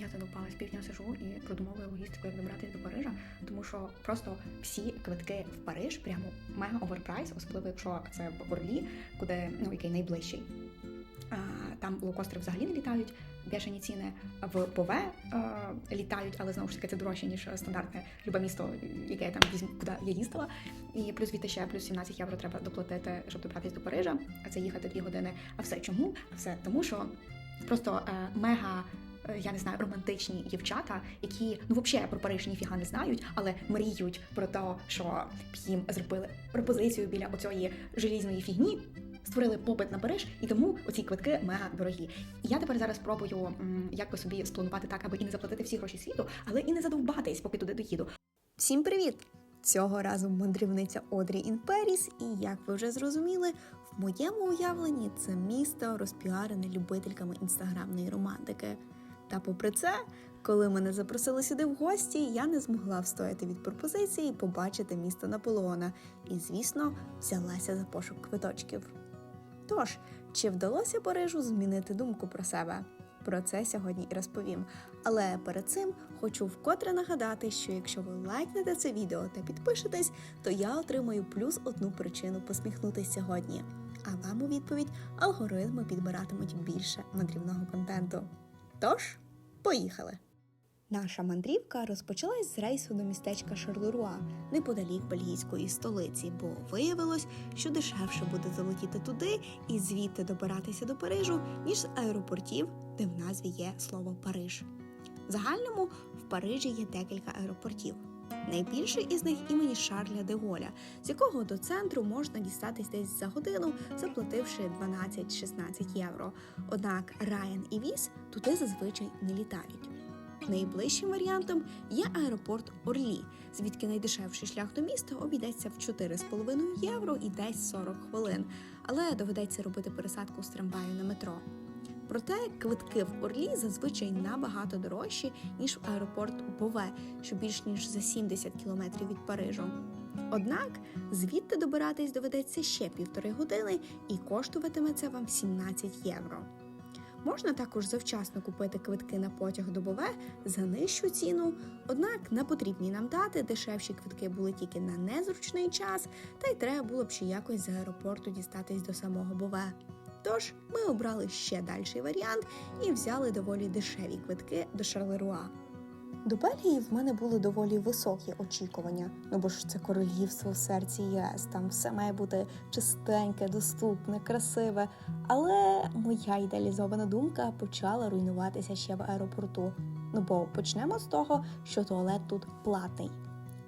Я задовбалась півдня сижу і продумовую логістику, як добратися до Парижа, тому що просто всі квитки в Париж прямо мега оверпрайс, особливо якщо це в Орлі, куди ну який найближчий. А, там лоукостери взагалі не літають, бешені ціни в Пове а, літають, але знову ж таки це дорожче, ніж стандартне любе місто, яке я там візьм, куди я їздила. І плюс звідти ще плюс 17 євро треба доплатити, щоб добратися до Парижа, а це їхати дві години. А все чому? А все тому, що просто е, мега. Е, Я не знаю, романтичні дівчата, які ну взагалі про Париж ніфіга не знають, але мріють про те, що б їм зробили пропозицію біля оцієї желізної фігні, створили попит на Париж, і тому оці квитки мега дорогі. І я тепер зараз спробую як би собі спланувати так, аби і не заплатити всі гроші світу, але і не задовбатись, поки туди доїду. Всім привіт! Цього разу мандрівниця Одрі Ін Періс, і як ви вже зрозуміли, в моєму уявленні це місто розпіарене любительками інстаграмної романтики. Та попри це, коли мене запросили сюди в гості, я не змогла встояти від пропозиції побачити місто Наполеона і, звісно, взялася за пошук квиточків. Тож, чи вдалося Парижу змінити думку про себе? Про це сьогодні і розповім. Але перед цим хочу вкотре нагадати, що якщо ви лайкнете це відео та підпишетесь, то я отримаю плюс одну причину посміхнутися сьогодні. А вам у відповідь алгоритми підбиратимуть більше мандрівного контенту. Тож, поїхали! Наша мандрівка розпочалась з рейсу до містечка Шарлеруа, неподалік бельгійської столиці, бо виявилось, що дешевше буде залетіти туди і звідти добиратися до Парижу, ніж з аеропортів, де в назві є слово Париж. В загальному в Парижі є декілька аеропортів. Найбільший із них імені Шарля де Голля, з якого до центру можна дістатись десь за годину, заплативши 12-16 євро. Однак Райан і Віз туди зазвичай не літають. Найближчим варіантом є аеропорт Орлі, звідки найдешевший шлях до міста обійдеться в 4,5 євро і десь 40 хвилин, але доведеться робити пересадку з трамваю на метро. Проте квитки в Орлі зазвичай набагато дорожчі, ніж в аеропорт Бове, що більш ніж за 70 кілометрів від Парижу. Однак звідти добиратись доведеться ще півтори години і коштуватиме це вам 17 євро. Можна також завчасно купити квитки на потяг до Бове за нижчу ціну, однак на потрібні нам дати дешевші квитки були тільки на незручний час, та й треба було б ще якось з аеропорту дістатись до самого Бове. Тож ми обрали ще дальший варіант і взяли доволі дешеві квитки до Шарлеруа. До Бельгії в мене були доволі високі очікування, ну бо ж це королівство в серці ЄС, там все має бути чистеньке, доступне, красиве. Але моя ідеалізована думка почала руйнуватися ще в аеропорту. Ну бо почнемо з того, що туалет тут платний.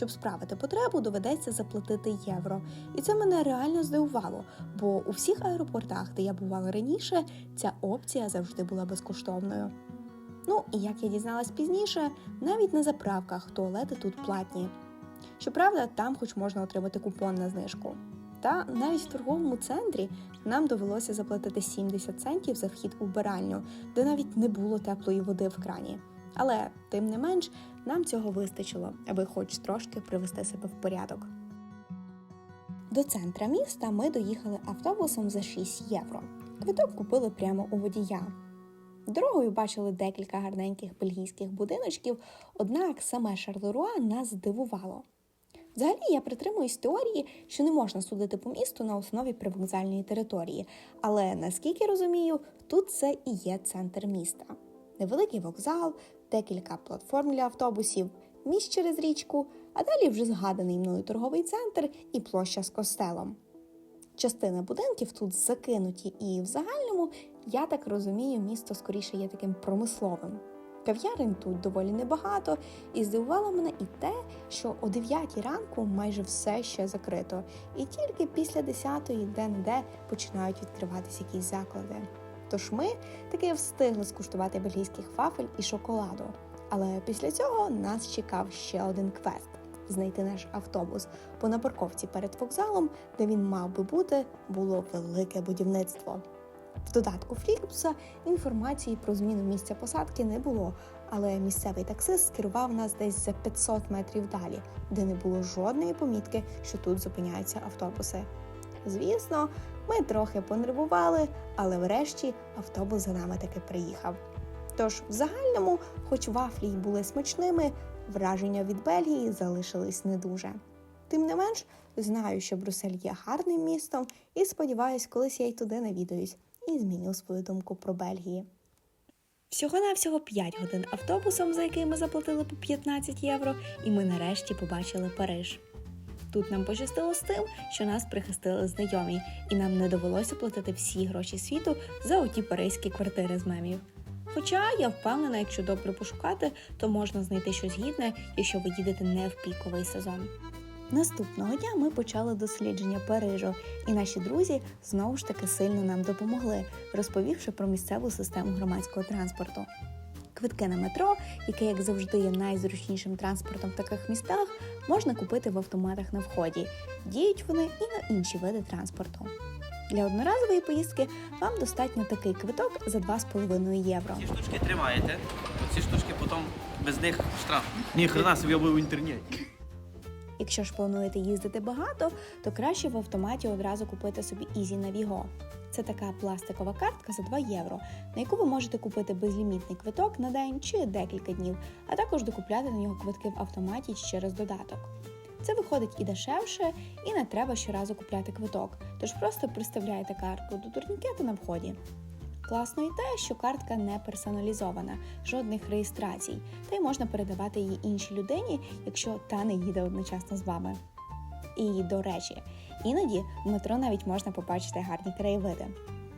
Щоб справити потребу, доведеться заплатити євро. І це мене реально здивувало, бо у всіх аеропортах, де я бувала раніше, ця опція завжди була безкоштовною. Ну і як я дізналась пізніше, навіть на заправках туалети тут платні. Щоправда, там хоч можна отримати купон на знижку. Та навіть в торговому центрі нам довелося заплатити 70 центів за вхід у вбиральню, де навіть не було теплої води в крані. Але тим не менш нам цього вистачило, аби хоч трошки привести себе в порядок. До центра міста ми доїхали автобусом за 6 євро. Квиток купили прямо у водія. Дорогою бачили декілька гарненьких бельгійських будиночків, однак саме Шарлеруа нас здивувало. Взагалі я притримуюсь теорії, що не можна судити по місту на основі привокзальної території, але наскільки розумію, тут це і є центр міста. Невеликий вокзал, декілька платформ для автобусів, міст через річку, а далі вже згаданий мною торговий центр і площа з костелом. Частина будинків тут закинуті, і в загальному, я так розумію, місто скоріше є таким промисловим. Кав'ярень тут доволі небагато, і здивувало мене і те, що о 9 ранку майже все ще закрито, і тільки після 10-ї де-не-де починають відкриватися якісь заклади. Тож ми таки встигли скуштувати бельгійських вафель і шоколаду. Але після цього нас чекав ще один квест знайти наш автобус, бо на парковці перед вокзалом, де він мав би бути, було велике будівництво. В додатку Флікпса інформації про зміну місця посадки не було, але місцевий таксист скерував нас десь за 500 метрів далі, де не було жодної помітки, що тут зупиняються автобуси. Звісно, ми трохи понервували, але врешті автобус за нами таки приїхав. Тож, в загальному, хоч вафлі й були смачними, враження від Бельгії залишились не дуже. Тим не менш, знаю, що Брюссель є гарним містом, і сподіваюсь, колись я й туди навідаюсь і зміню свою думку про Бельгії. Всього-навсього 5 годин автобусом, за який ми заплатили по 15 євро, і ми нарешті побачили Париж. Тут нам пощастило з тим, що нас прихистили знайомі, і нам не довелося платити всі гроші світу за оті паризькі квартири з мемів. Хоча я впевнена, якщо добре пошукати, то можна знайти щось гідне, якщо ви їдете не в піковий сезон. Наступного дня ми почали дослідження Парижу, і наші друзі знову ж таки сильно нам допомогли, розповівши про місцеву систему громадського транспорту. Квитки на метро, яке, як завжди, є найзручнішим транспортом в таких містах, можна купити в автоматах на вході. Діють вони і на інші види транспорту. Для одноразової поїздки вам достатньо такий квиток за 2,5 євро. Ці штучки тримаєте, оці штучки потім без них штраф. Ні, хрена собі в інтернеті. Якщо ж плануєте їздити багато, то краще в автоматі одразу купити собі Easy Navigo. Це така пластикова картка за 2 євро, на яку ви можете купити безлімітний квиток на день чи декілька днів, а також докупляти на нього квитки в автоматі через додаток. Це виходить і дешевше, і не треба щоразу купляти квиток, тож просто приставляєте картку до турнікету на вході. Класно і те, що картка не персоналізована, жодних реєстрацій, та й можна передавати її іншій людині, якщо та не їде одночасно з вами. І до речі, іноді в метро навіть можна побачити гарні краєвиди.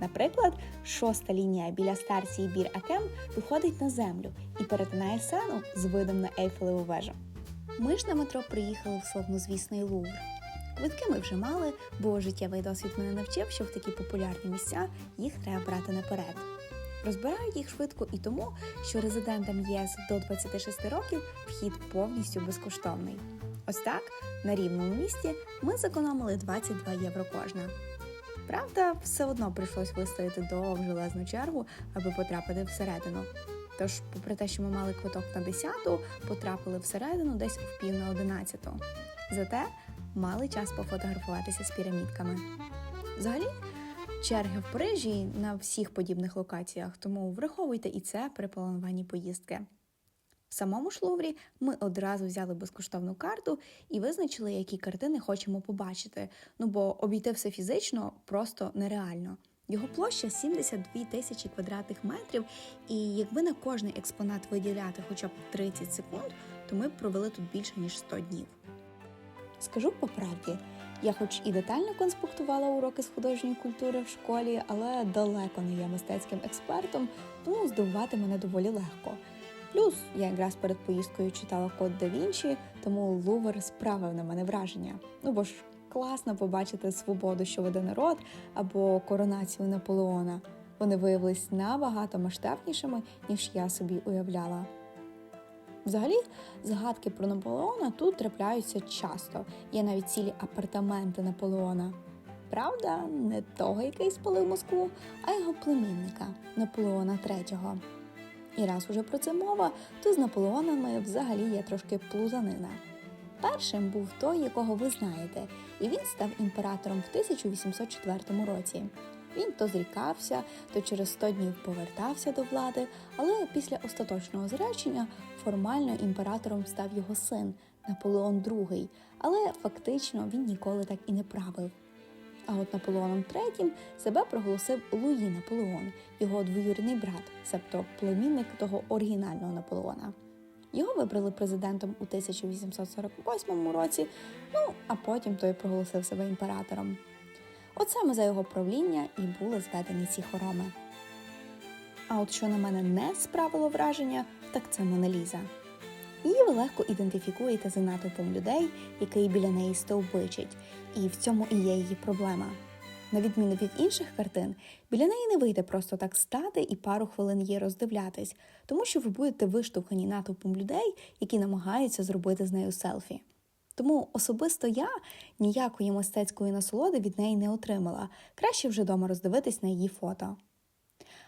Наприклад, шоста лінія біля станції Бір Акем виходить на землю і перетинає сену з видом на Ейфелеву вежу. Ми ж на метро приїхали в славнозвісний Лувр. Квитки ми вже мали, бо життєвий досвід мене навчив, що в такі популярні місця їх треба брати наперед. Розбирають їх швидко і тому, що резидентам ЄС до 26 років вхід повністю безкоштовний. Ось так, на рівному місці ми зекономили 22 євро кожна. Правда, все одно прийшлось вистояти довгу железну чергу, аби потрапити всередину. Тож, попри те, що ми мали квиток на 10-ту, потрапили всередину десь в пів на 11-ту. Зате мали час пофотографуватися з пірамідками. Взагалі, черги в Парижі на всіх подібних локаціях, тому враховуйте і це при плануванні поїздки. В самому ж Луврі ми одразу взяли безкоштовну карту і визначили, які картини хочемо побачити. Ну бо обійти все фізично просто нереально. Його площа 72 тисячі квадратних метрів, і якби на кожний експонат виділяти хоча б 30 секунд, то ми б провели тут більше ніж 100 днів. Скажу по правді, я хоч і детально конспектувала уроки з художньої культури в школі, але далеко не є мистецьким експертом, тому здивувати мене доволі легко. Плюс я якраз перед поїздкою читала код да Вінчі, тому Лувр справив на мене враження. Ну бо ж класно побачити свободу, що веде народ, або коронацію Наполеона. Вони виявились набагато масштабнішими, ніж я собі уявляла. Взагалі, згадки про Наполеона тут трапляються часто. Є навіть цілі апартаменти Наполеона. Правда, не того, який спалив Москву, а його племінника Наполеона III. І раз уже про це мова, то з Наполеонами взагалі є трошки плутанина. Першим був той, якого ви знаєте, і він став імператором в 1804 році. Він то зрікався, то через 100 днів повертався до влади, але після остаточного зречення формально імператором став його син Наполеон II, але фактично він ніколи так і не правив. А от Наполеоном III себе проголосив Луї Наполеон, його двоюрідний брат, себто племінник того оригінального Наполеона. Його вибрали президентом у 1848 році, ну а потім той проголосив себе імператором. От саме за його правління і були зведені ці хороми. А от що на мене не справило враження, так це Моналіза. Її ви легко ідентифікуєте за натовпом людей, який біля неї стовбичить, і в цьому і є її проблема. На відміну від інших картин, біля неї не вийде просто так стати і пару хвилин її роздивлятись, тому що ви будете виштовхані натовпом людей, які намагаються зробити з нею селфі. Тому особисто я ніякої мистецької насолоди від неї не отримала, краще вже вдома роздивитись на її фото.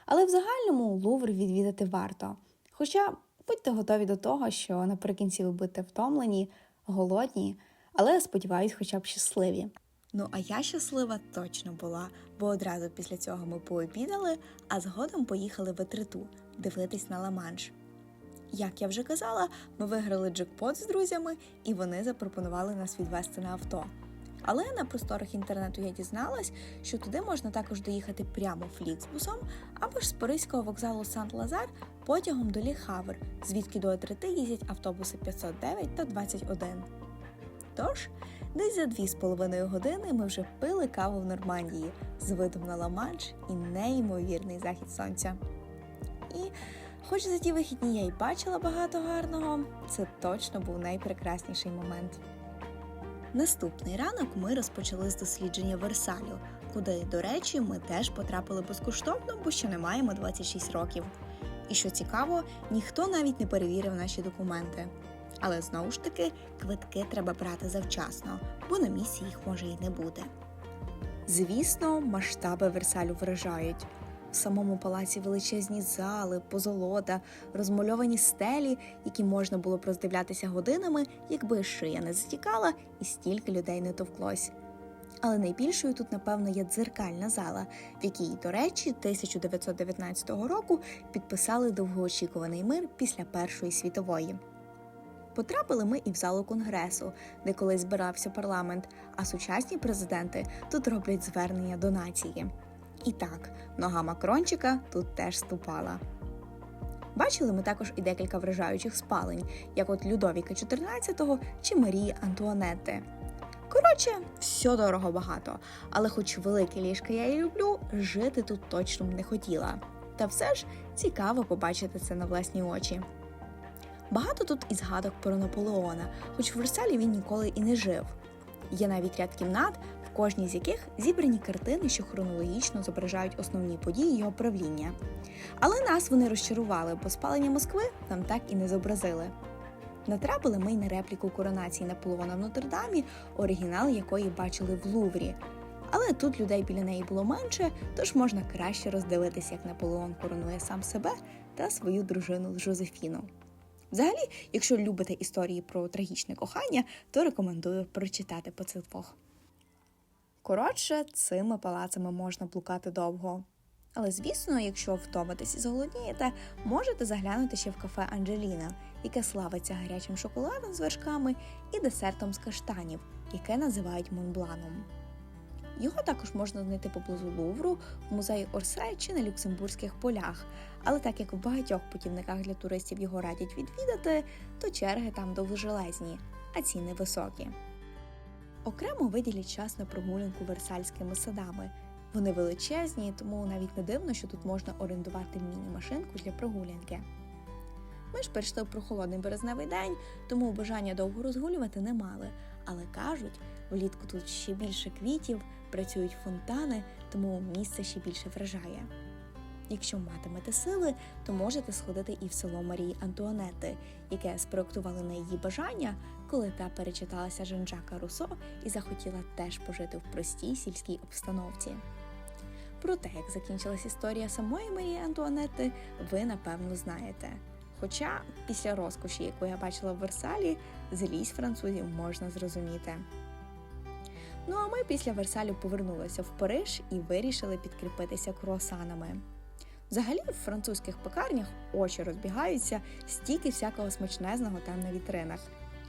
Але в загальному Лувр відвідати варто. Хоча будьте готові до того, що наприкінці ви будете втомлені, голодні, але сподіваюсь, хоча б щасливі. Ну а я щаслива точно була, бо одразу після цього ми пообідали, а згодом поїхали в Етриту дивитись на Ла-Манш. Як я вже казала, ми виграли джекпот з друзями, і вони запропонували нас відвести на авто. Але на просторах інтернету я дізналась, що туди можна також доїхати прямо фліксбусом або ж з Паризького вокзалу Сант-Лазар потягом до Ліхавр, звідки до Етрити їздять автобуси 509 та 21. Тож, десь за дві з половиною години ми вже пили каву в Нормандії з видом на Ла-Манш і неймовірний захід сонця. І хоч за ті вихідні я й бачила багато гарного, це точно був найпрекрасніший момент. Наступний ранок ми розпочали з дослідження Версалю, куди, до речі, ми теж потрапили безкоштовно, бо ще не маємо 26 років. І що цікаво, ніхто навіть не перевірив наші документи. Але знову ж таки, квитки треба брати завчасно, бо на місці їх може й не бути. Звісно, масштаби Версалю вражають. В самому палаці величезні зали, позолота, розмальовані стелі, які можна було б роздивлятися годинами, якби шия не затікала і стільки людей не товклось. Але найбільшою тут, напевно, є дзеркальна зала, в якій, до речі, 1919 року підписали довгоочікуваний мир після Першої світової. Потрапили ми і в залу конгресу, де колись збирався парламент, а сучасні президенти тут роблять звернення до нації. І так, нога Макрончика тут теж ступала. Бачили ми також і декілька вражаючих спалень, як от Людовіка XIV чи Марії Антуанетти. Коротше, все дорого багато, але хоч велике ліжка я і люблю, жити тут точно б не хотіла. Та все ж цікаво побачити це на власні очі. Багато тут і згадок про Наполеона, хоч в Версалі він ніколи і не жив. Є навіть ряд кімнат, кожній з яких зібрані картини, що хронологічно зображають основні події його правління. Але нас вони розчарували, бо спалення Москви нам так і не зобразили. Натрапили ми й на репліку коронації Наполеона в Нотр-Дамі, оригінал якої бачили в Луврі. Але тут людей біля неї було менше, тож можна краще роздивитися, як Наполеон коронує сам себе та свою дружину Жозефіну. Взагалі, якщо любите історії про трагічне кохання, то рекомендую прочитати по цих двох. Коротше, цими палацами можна блукати довго. Але звісно, якщо втомитесь і зголоднієте, можете заглянути ще в кафе Анджеліна, яке славиться гарячим шоколадом з вершками і десертом з каштанів, яке називають Монбланом. Його також можна знайти поблизу Лувру, в музеї Орсе чи на Люксембурзьких полях. Але так як в багатьох путівниках для туристів його радять відвідати, то черги там довжелезні, а ціни високі. Окремо виділіть час на прогулянку версальськими садами. Вони величезні, тому навіть не дивно, що тут можна орендувати міні-машинку для прогулянки. Ми ж прийшли в прохолодний березневий день, тому бажання довго розгулювати не мали. Але кажуть, влітку тут ще більше квітів, працюють фонтани, тому місце ще більше вражає. Якщо матимете сили, то можете сходити і в село Марії Антуанети, яке спроектували на її бажання, коли та перечиталася Жан-Жака Руссо і захотіла теж пожити в простій сільській обстановці. Про те, як закінчилась історія самої Марії Антуанетти, ви напевно знаєте. Хоча після розкоші, яку я бачила в Версалі, злість французів можна зрозуміти. Ну а ми після Версалю повернулися в Париж і вирішили підкріпитися круасанами. Взагалі, в французьких пекарнях очі розбігаються стільки всякого смачнезного там на вітринах.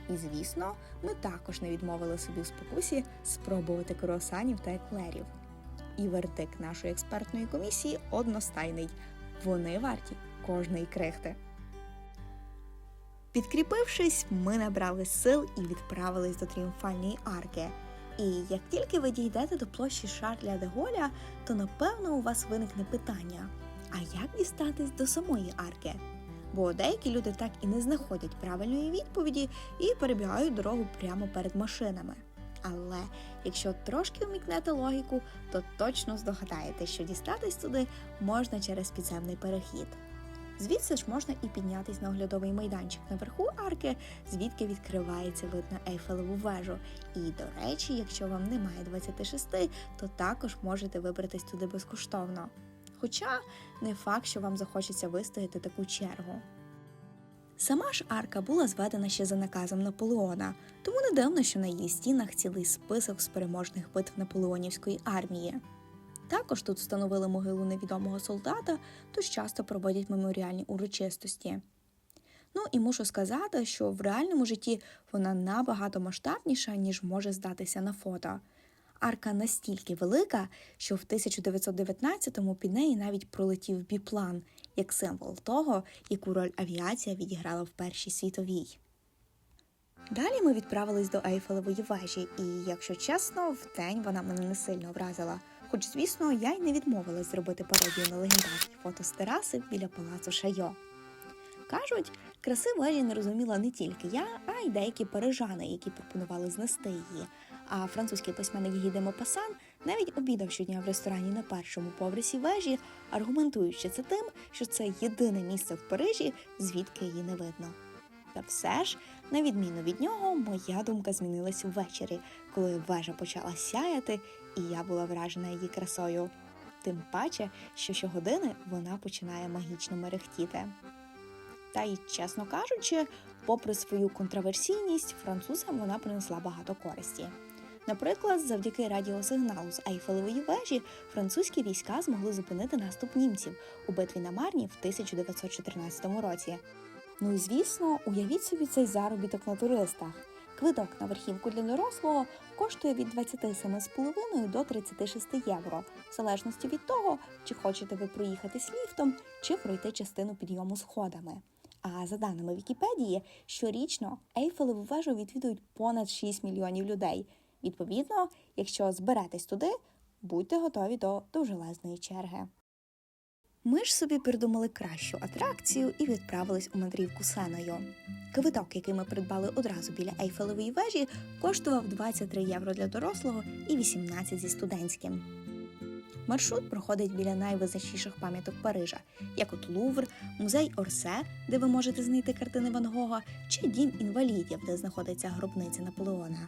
І звісно, ми також не відмовили собі у спокусі спробувати круасанів та еклерів. І вердикт нашої експертної комісії одностайний. Вони варті кожної крихти. Підкріпившись, ми набрали сил і відправились до тріумфальної арки. І як тільки ви дійдете до площі Шарля де Голя, то напевно у вас виникне питання: а як дістатись до самої арки? Бо деякі люди так і не знаходять правильної відповіді і перебігають дорогу прямо перед машинами. Але якщо трошки вмікнете логіку, то точно здогадаєте, що дістатись туди можна через підземний перехід. Звідси ж можна і піднятись на оглядовий майданчик наверху арки, звідки відкривається вид на Ейфелеву вежу. І, до речі, якщо вам немає 26, то також можете вибратись туди безкоштовно. Хоча не факт, що вам захочеться вистояти таку чергу. Сама ж арка була зведена ще за наказом Наполеона, тому не дивно, що на її стінах цілий список з переможних битв наполеонівської армії. Також тут встановили могилу невідомого солдата, тож часто проводять меморіальні урочистості. Ну і мушу сказати, що в реальному житті вона набагато масштабніша, ніж може здатися на фото. Арка настільки велика, що в 1919-му під неї навіть пролетів біплан як символ того, яку роль авіація відіграла в Першій світовій. Далі ми відправились до Ейфелевої вежі, і, якщо чесно, в день вона мене не сильно вразила. Хоч, звісно, я й не відмовилась зробити пародію на легендарні фото з тераси біля палацу Шайо. Кажуть, краси вежі не розуміла не тільки я, а й деякі парижани, які пропонували знести її. А французький письменник Гі де Мопасан навіть обідав щодня в ресторані на першому поверсі вежі, аргументуючи це тим, що це єдине місце в Парижі, звідки її не видно. Та все ж, на відміну від нього, моя думка змінилась ввечері, коли вежа почала сяяти, і я була вражена її красою. Тим паче, що щогодини вона починає магічно мерехтіти. Та й, чесно кажучи, попри свою контроверсійність, французам вона принесла багато користі. Наприклад, завдяки радіосигналу з Ейфелевої вежі французькі війська змогли зупинити наступ німців у битві на Марні в 1914 році. Ну і звісно, уявіть собі цей заробіток на туристах. Квиток на верхівку для дорослого коштує від 27,5 до 36 євро, в залежності від того, чи хочете ви проїхатись ліфтом, чи пройти частину підйому сходами. А за даними Вікіпедії, щорічно Ейфелеву вежу відвідують понад 6 мільйонів людей. Відповідно, якщо зберетесь туди, будьте готові до довжелезної черги. Ми ж собі придумали кращу атракцію і відправились у мандрівку сеною. Квиток, який ми придбали одразу біля Ейфелевої вежі, коштував 23 євро для дорослого і 18 зі студентським. Маршрут проходить біля найвизначніших пам'яток Парижа, як от Лувр, музей Орсе, де ви можете знайти картини Ван Гога, чи дім інвалідів, де знаходиться гробниця Наполеона.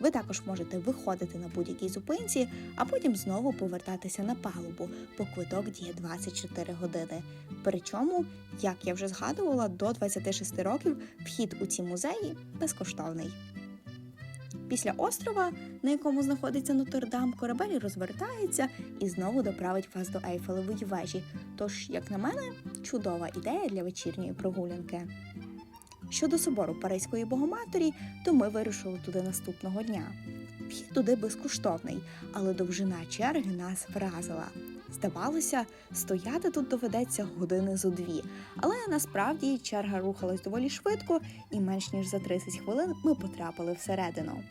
Ви також можете виходити на будь-якій зупинці, а потім знову повертатися на палубу, бо квиток діє 24 години. Причому, як я вже згадувала, до 26 років вхід у ці музеї безкоштовний. Після острова, на якому знаходиться Нотр-Дам, корабель розвертається і знову доправить вас до Ейфелевої вежі. Тож, як на мене, чудова ідея для вечірньої прогулянки. Щодо собору Паризької Богоматері, то ми вирушили туди наступного дня. Вхід туди безкоштовний, але довжина черги нас вразила. Здавалося, стояти тут доведеться години зо дві, але насправді черга рухалась доволі швидко, і менш ніж за 30 хвилин ми потрапили всередину.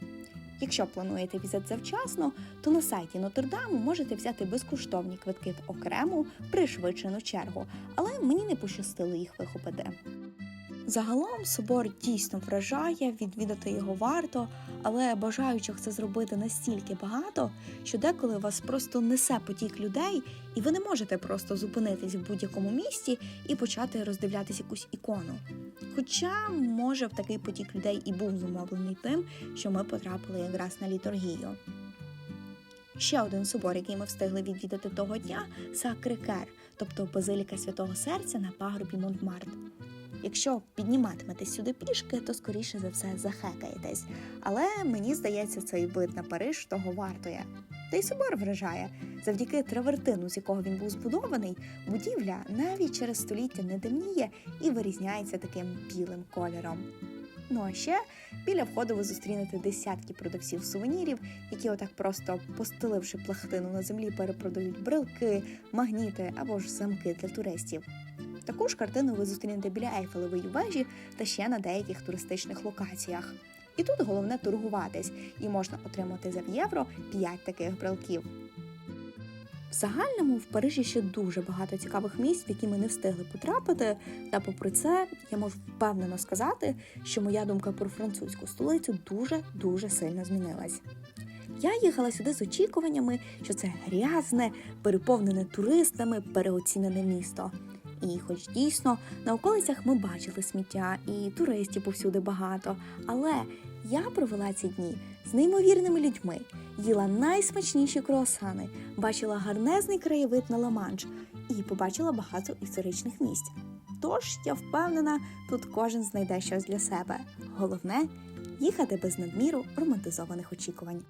Якщо плануєте візит завчасно, то на сайті Нотр-Даму можете взяти безкоштовні квитки в окрему пришвидшену чергу, але мені не пощастило їх вихопити. Загалом собор дійсно вражає, відвідати його варто, але бажаючих це зробити настільки багато, що деколи вас просто несе потік людей, і ви не можете просто зупинитись в будь-якому місці і почати роздивлятись якусь ікону. Хоча, може, в такий потік людей і був зумовлений тим, що ми потрапили якраз на літургію. Ще один собор, який ми встигли відвідати того дня, Сакрикер, тобто Базиліка Святого Серця на пагорбі Монтмарт. Якщо підніматиметесь сюди пішки, то скоріше за все захекаєтесь. Але мені здається, цей вид на Париж того вартує. Та й собор вражає. Завдяки травертину, з якого він був збудований, будівля навіть через століття не темніє і вирізняється таким білим кольором. Ну а ще біля входу ви зустрінете десятки продавців сувенірів, які отак просто постеливши плахтину на землі, перепродають брелки, магніти або ж замки для туристів. Таку ж картину ви зустрінете біля Ейфелевої вежі та ще на деяких туристичних локаціях. І тут головне торгуватись, і можна отримати за євро 5 таких брелків. В загальному в Парижі ще дуже багато цікавих місць, в які ми не встигли потрапити. Та попри це, я можу впевнено сказати, що моя думка про французьку столицю дуже дуже сильно змінилась. Я їхала сюди з очікуваннями, що це грязне, переповнене туристами, переоцінене місто. І, хоч дійсно, на околицях ми бачили сміття і туристів повсюди багато, але я провела ці дні з неймовірними людьми, їла найсмачніші круасани, бачила гарнезний краєвид на Ла-Манш і побачила багато історичних місць. Тож я впевнена, тут кожен знайде щось для себе. Головне їхати без надміру романтизованих очікувань.